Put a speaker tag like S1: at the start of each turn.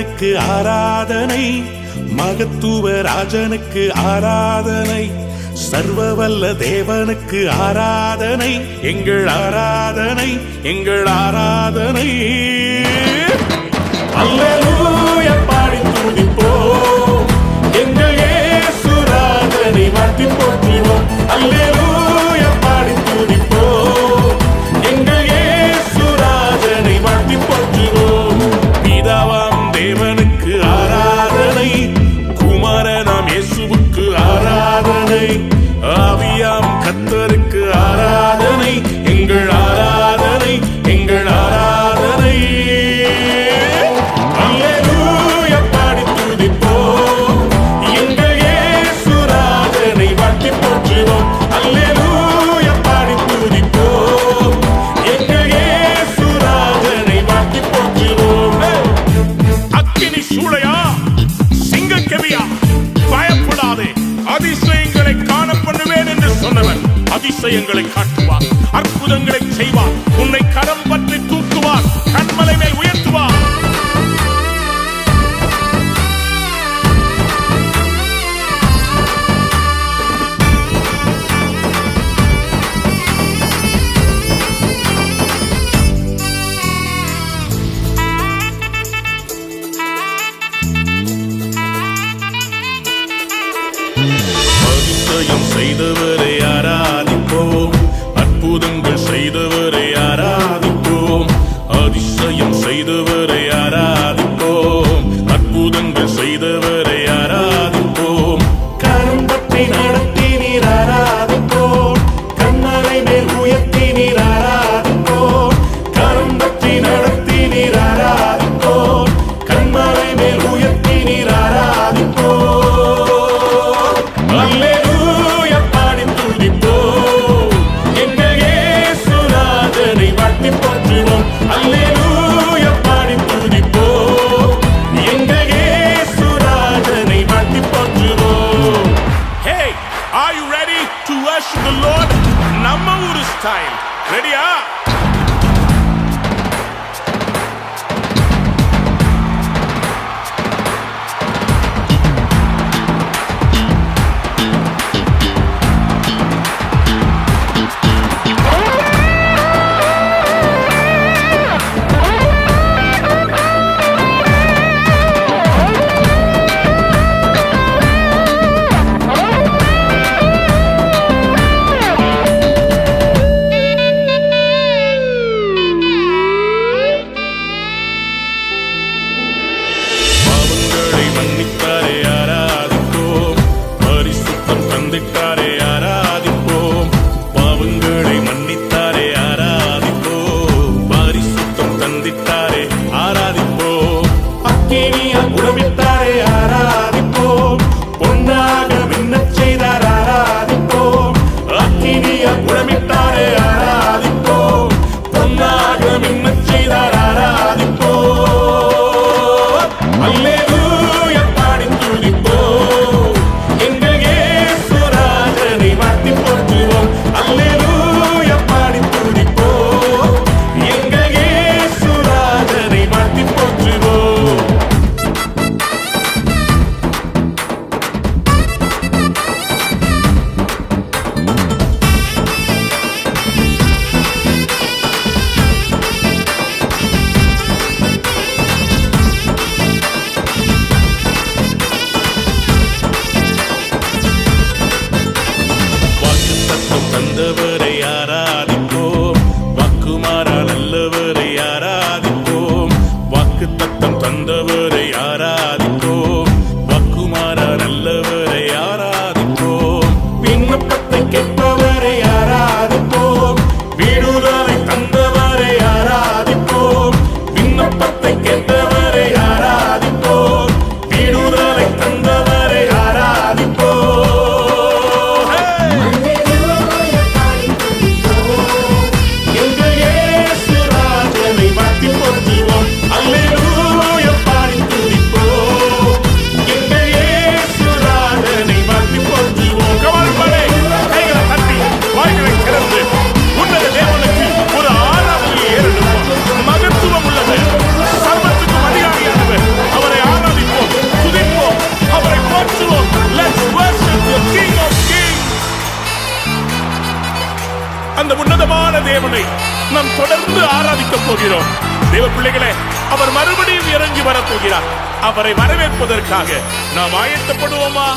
S1: தேவனுக்கு ஆராதனை மகத்துவ ராஜனுக்கு ஆராதனை சர்வவல்ல தேவனுக்கு ஆராதனை எங்கள் ஆராதனை எங்கள் ஆராதனை. அற்புதங்களை செய்வார். உன்னை கரம் பற்றி தூக்குவார். கண்மலை மேல் உயர்த்துவார். செய்தவரை யாரா? அற்புதங்கள் தேவனை நாம் தொடர்ந்து ஆராதிக்கப் போகிறோம். தேவ பிள்ளைகளே அவர் மறுபடியும் இறங்கி வரப்போகிறார். அவரை வரவேற்பதற்காக நாம் ஆயத்தப்படுவோமா?